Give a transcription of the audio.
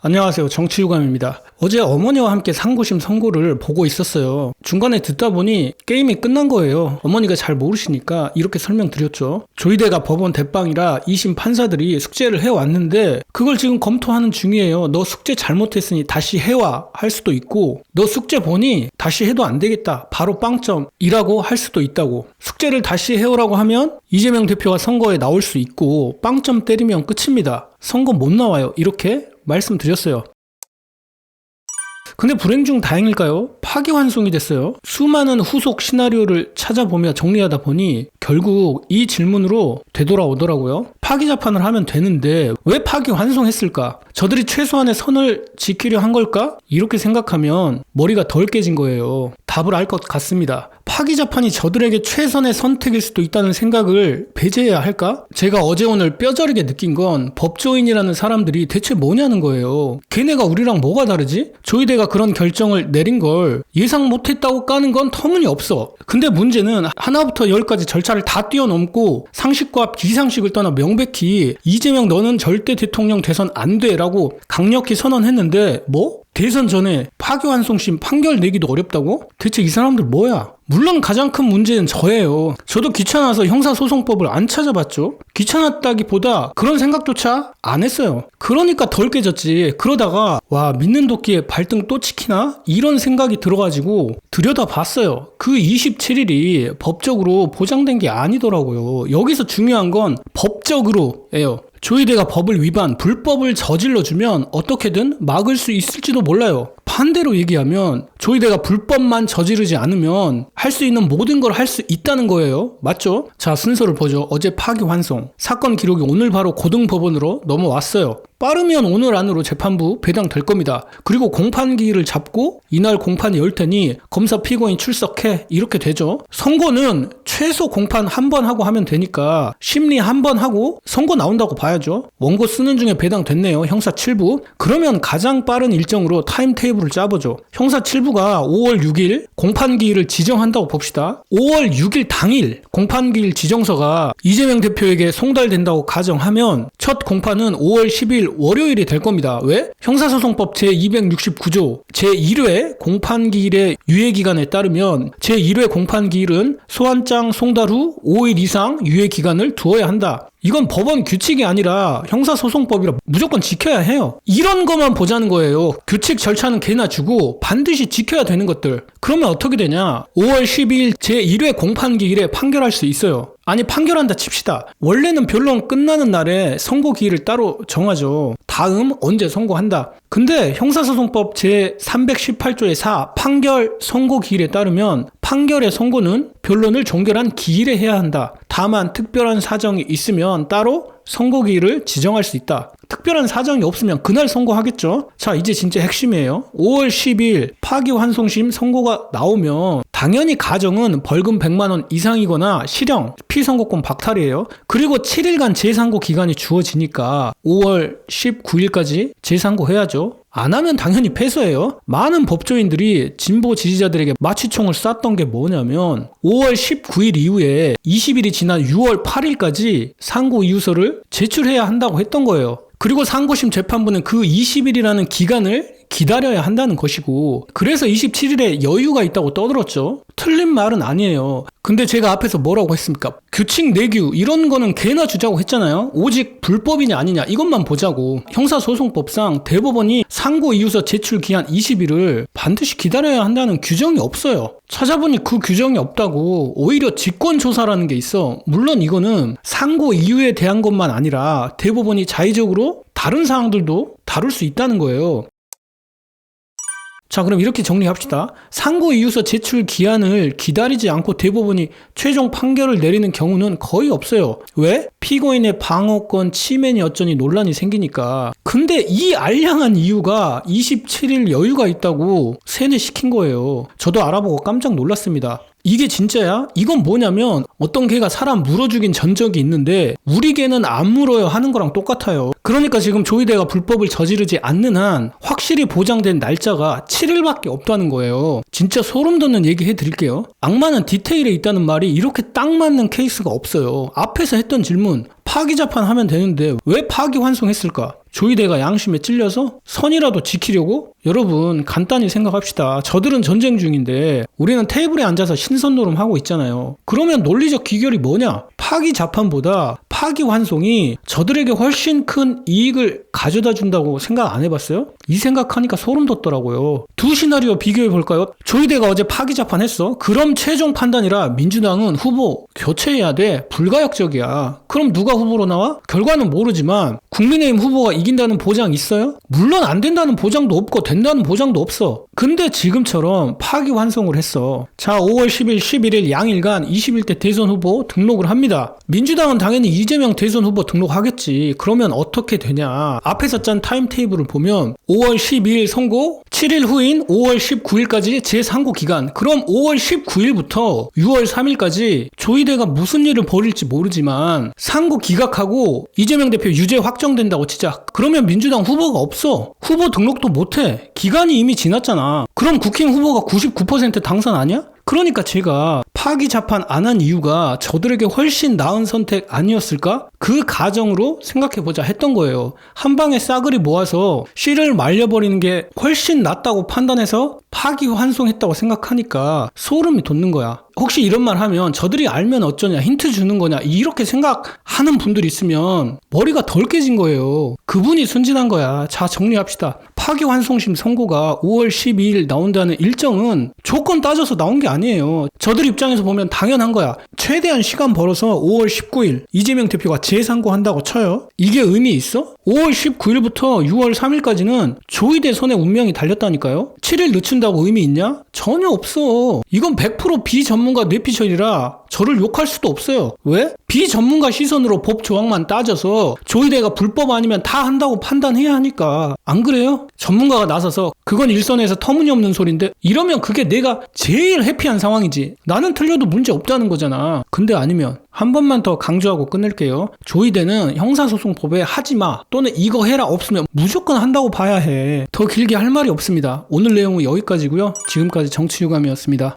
안녕하세요. 정치유감입니다. 어제 어머니와 함께 상고심 선고를 보고 있었어요. 중간에 듣다 보니 게임이 끝난 거예요. 어머니가 잘 모르시니까 이렇게 설명드렸죠. 조이대가 법원 대빵이라 2심 판사들이 숙제를 해왔는데 그걸 지금 검토하는 중이에요. 너 숙제 잘못했으니 다시 해와 할 수도 있고 너 숙제 보니 다시 해도 안 되겠다. 바로 빵점이라고 할 수도 있다고. 숙제를 다시 해오라고 하면 이재명 대표가 선거에 나올 수 있고 빵점 때리면 끝입니다. 선거 못 나와요. 이렇게 말씀드렸어요. 근데 불행 중 다행일까요? 파기환송이 됐어요. 수많은 후속 시나리오를 찾아보며 정리하다 보니 결국 이 질문으로 되돌아오더라고요. 파기자판을 하면 되는데 왜 파기환송했을까? 저들이 최소한의 선을 지키려 한 걸까? 이렇게 생각하면 머리가 덜 깨진 거예요. 답을 알 것 같습니다. 파기자판이 저들에게 최선의 선택일 수도 있다는 생각을 배제해야 할까? 제가 어제 오늘 뼈저리게 느낀 건 법조인이라는 사람들이 대체 뭐냐는 거예요. 걔네가 우리랑 뭐가 다르지? 조이대가 그런 결정을 내린 걸 예상 못했다고 까는 건 터무니없어. 근데 문제는 하나부터 열까지 절차를 다 뛰어넘고 상식과 비상식을 떠나 명백히 이재명 너는 절대 대통령 대선 안 돼라고 강력히 선언했는데 뭐? 대선 전에 파기환송심 판결 내기도 어렵다고? 대체 이 사람들 뭐야? 물론 가장 큰 문제는 저예요. 저도 귀찮아서 형사소송법을 안 찾아봤죠. 귀찮았다기보다 그런 생각조차 안 했어요. 그러니까 덜 깨졌지. 그러다가 와 믿는 도끼에 발등 또 찍히나? 이런 생각이 들어가지고 들여다봤어요. 그 27일이 법적으로 보장된 게 아니더라고요. 여기서 중요한 건 법적으로예요. 조이대가 법을 위반, 불법을 저질러주면 어떻게든 막을 수 있을지도 몰라요. 반대로 얘기하면 조이대가 불법만 저지르지 않으면 할 수 있는 모든 걸 할 수 있다는 거예요. 맞죠? 자, 순서를 보죠. 어제 파기환송. 사건 기록이 오늘 바로 고등법원으로 넘어왔어요. 빠르면 오늘 안으로 재판부 배당될 겁니다. 그리고 공판기일을 잡고 이날 공판이 열 테니 검사 피고인 출석해 이렇게 되죠. 선고는 최소 공판 한 번 하고 하면 되니까 심리 한 번 하고 선고 나온다고 봐야죠. 원고 쓰는 중에 배당됐네요. 형사 7부. 그러면 가장 빠른 일정으로 타임 테이블을 짜보죠. 형사 7부가 5월 6일 공판기일을 지정한다고 봅시다. 5월 6일 당일 공판기일 지정서가 이재명 대표에게 송달된다고 가정하면 첫 공판은 5월 10일 월요일이 될 겁니다. 왜? 형사소송법 제269조 제1회 공판기일의 유예기간에 따르면 제1회 공판기일은 소환장 송달 후 5일 이상 유예기간을 두어야 한다. 이건 법원 규칙이 아니라 형사소송법이라 무조건 지켜야 해요. 이런 것만 보자는 거예요. 규칙 절차는 개나 주고 반드시 지켜야 되는 것들. 그러면 어떻게 되냐? 5월 12일 제1회 공판기일에 판결할 수 있어요. 아니 판결한다 칩시다. 원래는 변론 끝나는 날에 선고 기일을 따로 정하죠. 다음 언제 선고한다. 근데 형사소송법 제318조의 4 판결 선고 기일에 따르면 판결의 선고는 변론을 종결한 기일에 해야 한다. 다만 특별한 사정이 있으면 따로 선고기일을 지정할 수 있다. 특별한 사정이 없으면 그날 선고하겠죠. 자, 이제 진짜 핵심이에요. 5월 10일 파기환송심 선고가 나오면 당연히 가정은 벌금 100만 원 이상이거나 실형, 피선고권 박탈이에요. 그리고 7일간 재상고 기간이 주어지니까 5월 19일까지 재상고 해야죠. 안 하면 당연히 패소해요. 많은 법조인들이 진보 지지자들에게 마취총을 쐈던 게 뭐냐면 5월 19일 이후에 20일이 지난 6월 8일까지 상고 이유서를 제출해야 한다고 했던 거예요. 그리고 상고심 재판부는 그 20일이라는 기간을 기다려야 한다는 것이고 그래서 27일에 여유가 있다고 떠들었죠. 틀린 말은 아니에요. 근데 제가 앞에서 뭐라고 했습니까? 규칙 내규 이런 거는 개나 주자고 했잖아요. 오직 불법이냐 아니냐 이것만 보자고. 형사소송법상 대법원이 상고 이유서 제출 기한 20일을 반드시 기다려야 한다는 규정이 없어요. 찾아보니 그 규정이 없다고 오히려 직권 조사라는 게 있어. 물론 이거는 상고 이유에 대한 것만 아니라 대법원이 자의적으로 다른 사항들도 다룰 수 있다는 거예요. 자, 그럼 이렇게 정리합시다. 상고 이유서 제출 기한을 기다리지 않고 대법원이 최종 판결을 내리는 경우는 거의 없어요. 왜? 피고인의 방어권 침해니 어쩌니 논란이 생기니까. 근데 이 알량한 이유가 27일 여유가 있다고 세뇌시킨 거예요. 저도 알아보고 깜짝 놀랐습니다. 이게 진짜야? 이건 뭐냐면 어떤 개가 사람 물어 죽인 전적이 있는데 우리 개는 안 물어요 하는 거랑 똑같아요. 그러니까 지금 조이대가 불법을 저지르지 않는 한 확실히 보장된 날짜가 7일밖에 없다는 거예요. 진짜 소름 돋는 얘기 해드릴게요. 악마는 디테일에 있다는 말이 이렇게 딱 맞는 케이스가 없어요. 앞에서 했던 질문 파기자판 하면 되는데 왜 파기 환송했을까? 조이대가 양심에 찔려서 선이라도 지키려고? 여러분 간단히 생각합시다. 저들은 전쟁 중인데 우리는 테이블에 앉아서 신선 노름하고 있잖아요. 그러면 논리적 기결이 뭐냐? 파기 자판보다 파기 환송이 저들에게 훨씬 큰 이익을 가져다 준다고 생각 안 해봤어요? 이 생각하니까 소름 돋더라고요. 두 시나리오 비교해 볼까요? 조이대가 어제 파기 자판 했어. 그럼 최종 판단이라 민주당은 후보 교체해야 돼. 불가역적이야. 그럼 누가 후보로 나와? 결과는 모르지만 국민의힘 후보가 이긴다는 보장 있어요? 물론 안 된다는 보장도 없고 된다는 보장도 없어. 근데 지금처럼 파기 환송을 했어. 자, 5월 10일, 11일 양일간 21대 대선 후보 등록을 합니다. 민주당은 당연히 이 재명 대선 후보 등록하겠지. 그러면 어떻게 되냐? 앞에서 짠 타임테이블을 보면 5월 12일 선고, 7일 후인 5월 19일까지 제3고 기간. 그럼 5월 19일부터 6월 3일까지 조이대가 무슨 일을 벌일지 모르지만 상고 기각하고 이재명 대표 유죄 확정된다고 치자. 그러면 민주당 후보가 없어. 후보 등록도 못해. 기간이 이미 지났잖아. 그럼 국힘 후보가 99% 당선 아니야? 그러니까 제가 파기 자판 안 한 이유가 저들에게 훨씬 나은 선택 아니었을까? 그 가정으로 생각해보자 했던 거예요. 한 방에 싸그리 모아서 씨를 말려버리는 게 훨씬 낫다고 판단해서 파기 환송했다고 생각하니까 소름이 돋는 거야. 혹시 이런 말 하면 저들이 알면 어쩌냐, 힌트 주는 거냐, 이렇게 생각하는 분들이 있으면 머리가 덜 깨진 거예요. 그분이 순진한 거야. 자, 정리합시다. 파기환송심 선고가 5월 12일 나온다는 일정은 조건 따져서 나온 게 아니에요. 저들 입장 에서 보면 당연한 거야. 최대한 시간 벌어서 5월 19일 이재명 대표가 재상고한다고 쳐요. 이게 의미 있어? 5월 19일부터 6월 3일까지는 조이대 손에 운명이 달렸다니까요. 7일 늦춘다고 의미 있냐? 전혀 없어. 이건 100% 비전문가 뇌피셜이라 저를 욕할 수도 없어요. 왜? 비전문가 시선으로 법 조항만 따져서 조이대가 불법 아니면 다 한다고 판단해야 하니까. 안 그래요? 전문가가 나서서 그건 일선에서 터무니없는 소린데 이러면 그게 내가 제일 해피한 상황이지. 나는 틀려도 문제 없다는 거잖아. 근데 아니면 한 번만 더 강조하고 끊을게요. 조이대는 형사소송법에 하지 마 또는 이거 해라 없으면 무조건 한다고 봐야 해. 더 길게 할 말이 없습니다. 오늘 내용은 여기까지고요. 지금까지 정치유감이었습니다.